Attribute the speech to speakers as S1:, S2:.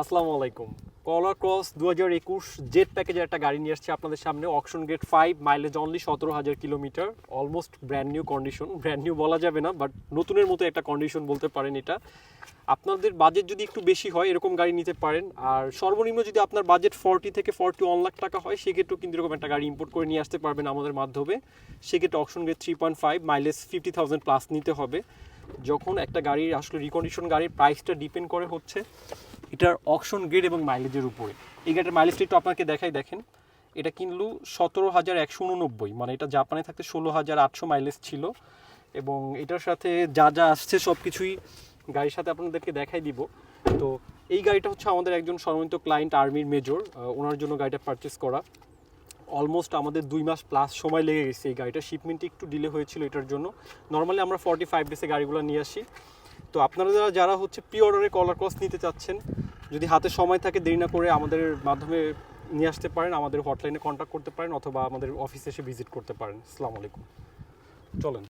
S1: আসসালামু আলাইকুম। কলার ক্রস দু হাজার একুশ জেট প্যাকেজের একটা গাড়ি নিয়ে আসছে আপনাদের সামনে auction grade five mileage only সতেরো হাজার kilometre almost brand new condition brand new বলা যাবে না বাট নতুনের মতো একটা কন্ডিশন বলতে পারেন এটা। আপনাদের বাজেট যদি একটু বেশি হয়, এরকম গাড়ি নিতে পারেন, আর সর্বনিম্ন যদি আপনার বাজেট ফর্টি থেকে ফর্টি ওয়ান লাখ টাকা হয়, সেক্ষেত্রেও কিন্তু এরকম একটা গাড়ি ইম্পোর্ট করে নিয়ে আসতে পারবেন আমাদের মাধ্যমে। সেক্ষেত্রে auction grade three point five mileage fifty thousand plus নিতে হবে। যখন একটা গাড়ির আসলে রিকন্ডিশন গাড়ির প্রাইসটা ডিপেন্ড করে হচ্ছে এটার অকশন গ্রেড এবং মাইলেজের উপরে। এই গাড়ির মাইলেজটা একটু আপনাকে দেখাই, দেখেন। এটা কিনলু সতেরো হাজার একশো উননব্বই মানে এটা জাপানে থাকতে ষোলো হাজার আটশো মাইলেজ ছিল। এবং এটার সাথে যা যা আসছে সব কিছুই গাড়ির সাথে আপনাদেরকে দেখাই দিব। তো এই গাড়িটা হচ্ছে আমাদের একজন সম্মানিত ক্লায়েন্ট আর্মির মেজর ওনার জন্য গাড়িটা পারচেস করা। অলমোস্ট আমাদের দুই মাস প্লাস সময় লেগে গেছে এই গাড়িটা। শিপমেন্ট একটু ডিলে হয়েছিল এটার জন্য। নর্মালি আমরা ফর্টি ফাইভ ডেসে গাড়িগুলো নিয়ে আসি। তো আপনারা যারা যারা হচ্ছে প্রি অর্ডারে কলার ক্রস নিতে চাচ্ছেন যদি হাতে সময় থাকে, দেরি না করে আমাদের মাধ্যমে নিয়ে আসতে পারেন, আমাদের হটলাইনে কন্ট্যাক্ট করতে পারেন, অথবা আমাদের অফিসে এসে ভিজিট করতে পারেন। আসসালামু আলাইকুম। চলেন।